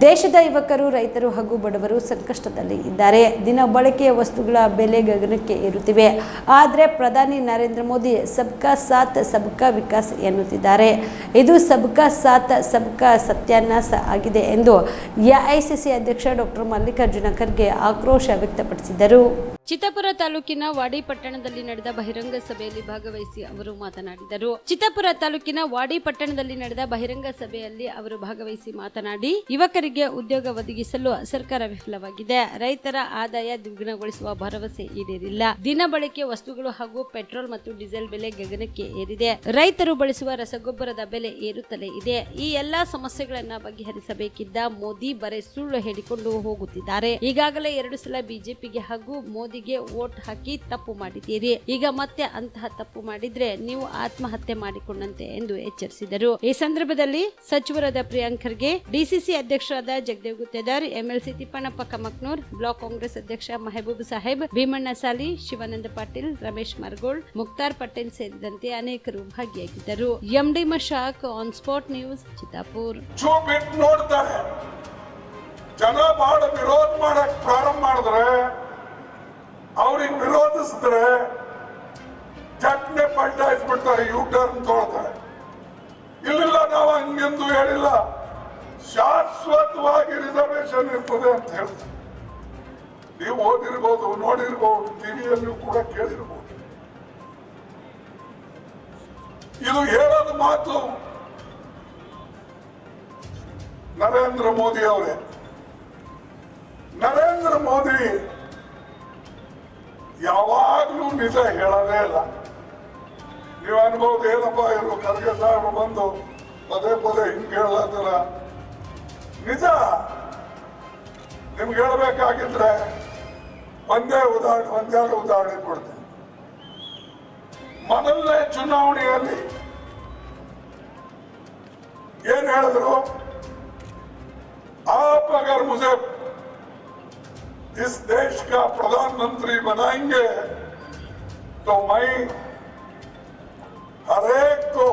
ದೇಶದ ಯುವಕರು, ರೈತರು ಹಾಗೂ ಬಡವರು ಸಂಕಷ್ಟದಲ್ಲಿ ಇದ್ದಾರೆ. ದಿನ ಬಳಕೆಯ ವಸ್ತುಗಳ ಬೆಲೆ ಗಗನಕ್ಕೆ ಏರುತ್ತಿವೆ. ಆದರೆ ಪ್ರಧಾನಿ ನರೇಂದ್ರ ಮೋದಿ ಸಬ್ಕಾ ಸಾಥ್, ಸಬ್ಕಾ ವಿಕಾಸ್ ಎನ್ನುತ್ತಿದ್ದಾರೆ. ಇದು ಸಬ್ಕಾ ಸಾಥ್, ಸಬ್ಕಾ ಸತ್ಯಾನಾಶ ಆಗಿದೆ ಎಂದು ಎಐಸಿಸಿ ಅಧ್ಯಕ್ಷ ಡಾಕ್ಟರ್ ಮಲ್ಲಿಕಾರ್ಜುನ ಖರ್ಗೆ ಆಕ್ರೋಶ ವ್ಯಕ್ತಪಡಿಸಿದರು. ಚಿತ್ತಾಪುರ ತಾಲೂಕಿನ ವಾಡಿ ಪಟ್ಟಣದಲ್ಲಿ ನಡೆದ ಬಹಿರಂಗ ಸಭೆಯಲ್ಲಿ ಭಾಗವಹಿಸಿ ಅವರು ಮಾತನಾಡಿದರು. ಚಿತ್ತಾಪುರ ತಾಲೂಕಿನ ವಾಡಿ ಪಟ್ಟಣದಲ್ಲಿ ನಡೆದ ಬಹಿರಂಗ ಸಭೆಯಲ್ಲಿ ಅವರು ಭಾಗವಹಿಸಿ ಮಾತನಾಡಿ, ಯುವಕರಿಗೆ ಉದ್ಯೋಗ ಒದಗಿಸಲು ಸರ್ಕಾರ ವಿಫಲವಾಗಿದೆ. ರೈತರ ಆದಾಯ ದ್ವಿಗುಣಗೊಳಿಸುವ ಭರವಸೆ ಈಡೇರಿಲ್ಲ. ದಿನ ಬಳಕೆ ವಸ್ತುಗಳು ಹಾಗೂ ಪೆಟ್ರೋಲ್ ಮತ್ತು ಡೀಸೆಲ್ ಬೆಲೆ ಗಗನಕ್ಕೆ ಏರಿದೆ. ರೈತರು ಬಳಸುವ ರಸಗೊಬ್ಬರದ ಬೆಲೆ ಏರುತ್ತಲೇ ಇದೆ. ಈ ಎಲ್ಲಾ ಸಮಸ್ಯೆಗಳನ್ನ ಬಗೆಹರಿಸಬೇಕಿದ್ದ ಮೋದಿ ಬರೇ ಸುಳ್ಳು ಹೇಳಿಕೊಂಡು ಹೋಗುತ್ತಿದ್ದಾರೆ. ಈಗಾಗಲೇ ಎರಡು ಸಲ ಬಿಜೆಪಿಗೆ ಹಾಗೂ ಮೋದಿಗೆ ವೋಟ್ ಹಾಕಿ ತಪ್ಪು ಮಾಡಿದ್ದೀರಿ. ಈಗ ಮತ್ತೆ ಅಂತಹ ತಪ್ಪು ಮಾಡಿದ್ರೆ ನೀವು ಆತ್ಮಹತ್ಯೆ ಮಾಡಿಕೊಂಡಂತೆ ಎಂದು ಎಚ್ಚರಿಸಿದರು. ಈ ಸಂದರ್ಭದಲ್ಲಿ ಸಚಿವರಾದ ಪ್ರಿಯಾಂಕ್ ಖರ್ಗೆ, ಡಿಸಿಸಿ ಅಧ್ಯಕ್ಷರಾದ ಜಗದೇವ್ ಗುತ್ತೇದಾರ್, ಎಂಎಲ್ಸಿ ತಿಪ್ಪಣ್ಣಪ್ಪ ಕಮಕ್ನೂರ್, ಬ್ಲಾಕ್ ಕಾಂಗ್ರೆಸ್ ಅಧ್ಯಕ್ಷ ಮೆಹಬೂಬ್ ಸಾಹೇಬ್, ಭೀಮಣ್ಣ ಸಾಲಿ, ಶಿವಾನಂದ ಪಾಟೀಲ್, ರಮೇಶ್ ಮರ್ಗೋಳ್, ಮುಕ್ತಾರ್ ಪಟೇಲ್ ಸೇರಿದಂತೆ ಅನೇಕರು ಭಾಗಿಯಾಗಿದ್ದರು. MD Mashak, on spot news, Chittapur. ಜನ ಬಹಳ ವಿರೋಧ ಮಾಡಕ್ ಪ್ರಾರಂಭ ಮಾಡಿದ್ರೆ ಅವ್ರಿಗೆ ವಿರೋಧಿಸಿದ್ರೆ ಚಟ್ನೆ ಪಲ್ಟಾಯಿಸ್ಬಿಡ್ತಾರೆ ಯು ಟರ್ನ್ ತೊಗೊಳ್ತಾರೆ. ಇಲ್ಲಿಲ್ಲ, ನಾವು ಹಂಗೆಂದು ಹೇಳಿಲ್ಲ. ಶಾಶ್ವತವಾಗಿ ರಿಸರ್ವೇಶನ್ ಇರ್ತದೆ ಅಂತ ಹೇಳ್ತಾರೆ. ನೀವು ಓದಿರ್ಬೋದು, ನೋಡಿರ್ಬೋದು, ಟಿವಿಯಲ್ಲೂ ಕೂಡ ಕೇಳಿರ್ಬೋದು. ಇದು ಹೇಳೋದು ಮಾತು ನರೇಂದ್ರ ಮೋದಿ ಅವರೇ. ನರೇಂದ್ರ ಮೋದಿ ಯಾವಾಗ್ಲೂ ನಿಜ ಹೇಳೋದೇ ಇಲ್ಲ. ನೀವ್ ಅನ್ಬೋದು, ಏನಪ್ಪ ಇವರು ಖರ್ಗೆ ಸಾಹೇಬರು ಬಂದು ಪದೇ ಪದೇ ಹಿಂಗ್ ಹೇಳತ್ತಾರ ನಿಜ. ನಿಮ್ಗೆ ಹೇಳ್ಬೇಕಾಗಿದ್ರೆ ಒಂದೇ ಉದಾಹರಣೆ ಒಂದೆರಡು ಉದಾಹರಣೆ ಕೊಡ್ತೀನಿ. ಮೊದಲನೇ ಚುನಾವಣೆಯಲ್ಲಿ ಏನ್ ಹೇಳಿದ್ರು? ಆ ಅಗರ್ ಮುಜೆ इस देश का प्रधानमंत्री बनाएँगे तो मैं हरेक को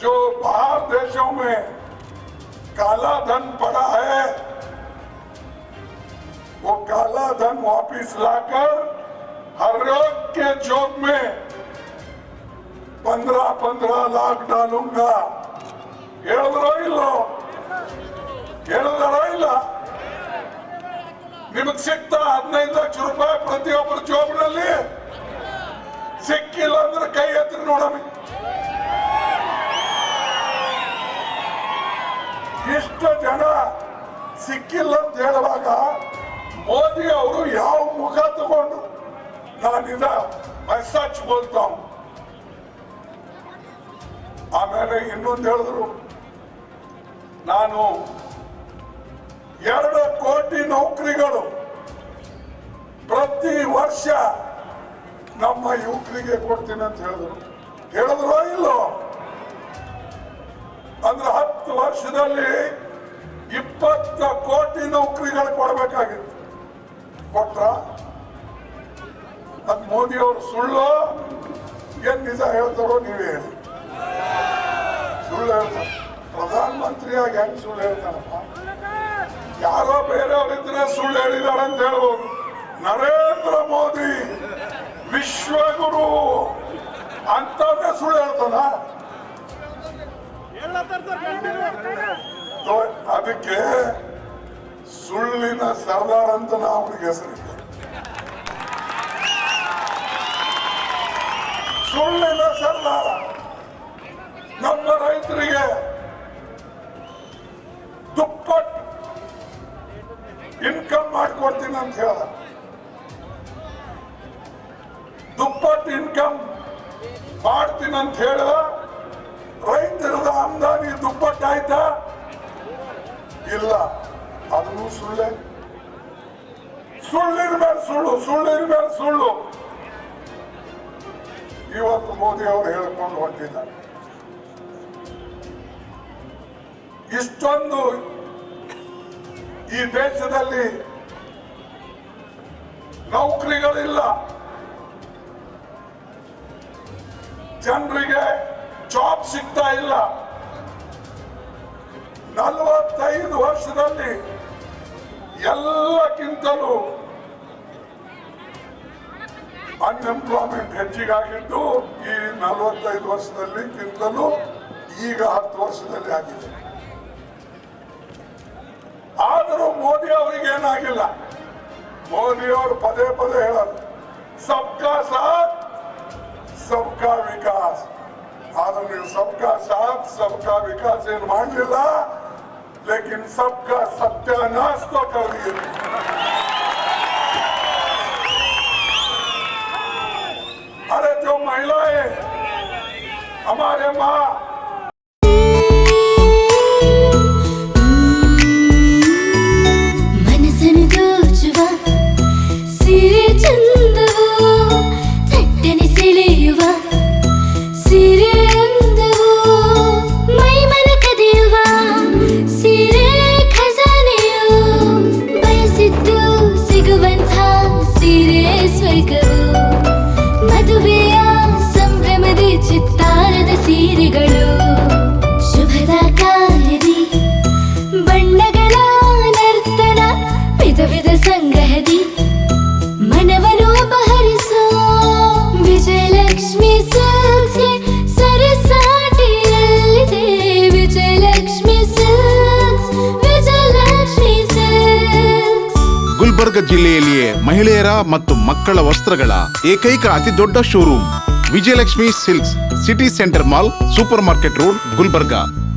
जो बाहर देशों में काला धन पड़ा है, वो काला धन वापिस लाकर हर रोग के जॉब में पंद्रह पंद्रह लाख डालूँगा। ये ನಿಮಗ್ ಸಿಕ್ತ ಹದಿನೈದು ಲಕ್ಷ ರೂಪಾಯಿ ಪ್ರತಿಯೊಬ್ಬರ ಜೋಬ್ನಲ್ಲಿ ಸಿಕ್ಕಿಲ್ಲ ಅಂದ್ರೆ ಕೈ ಎತ್ತಿ ನೋಡಮಿ ಇಷ್ಟು ಜನ ಸಿಕ್ಕಿಲ್ಲ ಅಂತ ಹೇಳುವಾಗ ಮೋದಿ ಅವರು ಯಾವ ಮುಖ ತಗೊಂಡು ನಾನಿದ ಮೆಸೇಜ್ ಬಂತ ಆಮೇಲೆ ಇನ್ನೊಂದು ಹೇಳಿದ್ರು, ನಾನು ಎರಡು ಕೋಟಿ ನೌಕರಿಗಳು ಪ್ರತಿ ವರ್ಷ ನಮ್ಮ ಯುವಕರಿಗೆ ಕೊಡ್ತೀನಿ ಅಂತ ಹೇಳಿದ್ರು. ಹೇಳಿದ್ರೋ ಇಲ್ಲೋ? ಅಂದ್ರೆ ಹತ್ತು ವರ್ಷದಲ್ಲಿ ಇಪ್ಪತ್ತು ಕೋಟಿ ನೌಕರಿಗಳು ಕೊಡಬೇಕಾಗಿತ್ತು. ಕೊಟ್ರ? ಅದ್ ಮೋದಿ ಅವರು ಸುಳ್ಳು? ಏನ್ ನಿಜ ಹೇಳ್ತಾರೋ ನೀವೇ ಹೇಳಿ. ಸುಳ್ಳು ಹೇಳ್ತಾರೆ. ಪ್ರಧಾನ ಮಂತ್ರಿಯಾಗಿ ಹೆಂಗ್ ಸುಳ್ಳು ಹೇಳ್ತಾರಪ್ಪ? ಯಾರೋ ಬೇರೆಯವರಿದ್ರೆ ಸುಳ್ಳು ಹೇಳಿದಾರೆ ಅಂತ ಹೇಳ್ಬೋದು ನರೇಂದ್ರ ಮೋದಿ ವಿಶ್ವಗುರು ಅಂತವ್ರೆ ಸುಳ್ಳು ಹೇಳ್ತಾನ? ಅದಕ್ಕೆ ಸುಳ್ಳಿನ ಸರ್ದಾರ್ ಅಂತ ನಾವು ಅವ್ರಿಗೆ ಹೆಸರಿದ್ದೆ ಸುಳ್ಳಿನ ಸರ್ದಾರ. ನಮ್ಮ ರೈತರಿಗೆ ಅಂತ ಹೇಳ ರೈತರದ ಆಮದಾನಿ ದುಪ್ಪಟ್ಟಾಯ್ತ? ಇಲ್ಲ. ಅದನ್ನು ಸುಳ್ಳೆ. ಸುಳ್ಳಿನ ಮೇಲೆ ಸುಳ್ಳು, ಸುಳ್ಳಿನ ಮೇಲೆ ಸುಳ್ಳು. ಇವತ್ತು ಮೋದಿ ಅವರು ಹೇಳ್ಕೊಂಡು ಹೊಂಟಿದ್ದಾರೆ ಇಷ್ಟೊಂದು ಈ ದೇಶದಲ್ಲಿ ನೌಕರಿಗಳಿಲ್ಲ. ಜನರಿಗೆ ಜಾಬ್ ಸಿಗ್ತಾ ಇಲ್ಲ. ನಲವತ್ತೈದು ವರ್ಷದಲ್ಲಿ ಎಲ್ಲಕ್ಕಿಂತಲೂ ಅನ್ಎಂಪ್ಲಾಯ್ಮೆಂಟ್ ಹೆಚ್ಚಿಗಾಗಿದ್ದು ಈ ನಲವತ್ತೈದು ವರ್ಷದಲ್ಲಿಕ್ಕಿಂತಲೂ ಈಗ ಹತ್ತು ವರ್ಷದಲ್ಲಿ ಆಗಿದೆ. ಆದರೂ ಮೋದಿ ಅವರಿಗೆ ಏನಾಗಿಲ್ಲ ಮೋದಿ ಅವರು ಪದೇ ಪದೇ ಹೇಳೋದು, ಸಬ್ಕಾ ಸಾಥ್ सबका विकास। आदमी सबका साथ, सबका विकास मान मांडलेला लेकिन सबका सत्यानाश तो कर अरे जो महिलाएँ, हमारे माँ ಸಂಗ್ರಹದಿ ಮನವನ್ನು ಅಪಹರಿಸೋ ವಿಜಯಲಕ್ಷ್ಮಿ ಸಿಲ್ಕ್ಸ್ಗೆ ಸರಸಾಟಿಯಲ್ಲಿದೆ. ವಿಜಯಲಕ್ಷ್ಮಿ ಸಿಲ್ಕ್ಸ್ ವಿಜಯಲಕ್ಷ್ಮಿ ಸಿಲ್ಕ್ಸ್ ಗುಲ್ಬರ್ಗ ಜಿಲ್ಲೆಯಲ್ಲಿಯೇ ಮಹಿಳೆಯರ ಮತ್ತು ಮಕ್ಕಳ ವಸ್ತ್ರಗಳ ಏಕೈಕ ಅತಿ ದೊಡ್ಡ showroom. Vijayalakshmi silks city centre mall, super market road, Gulbarga.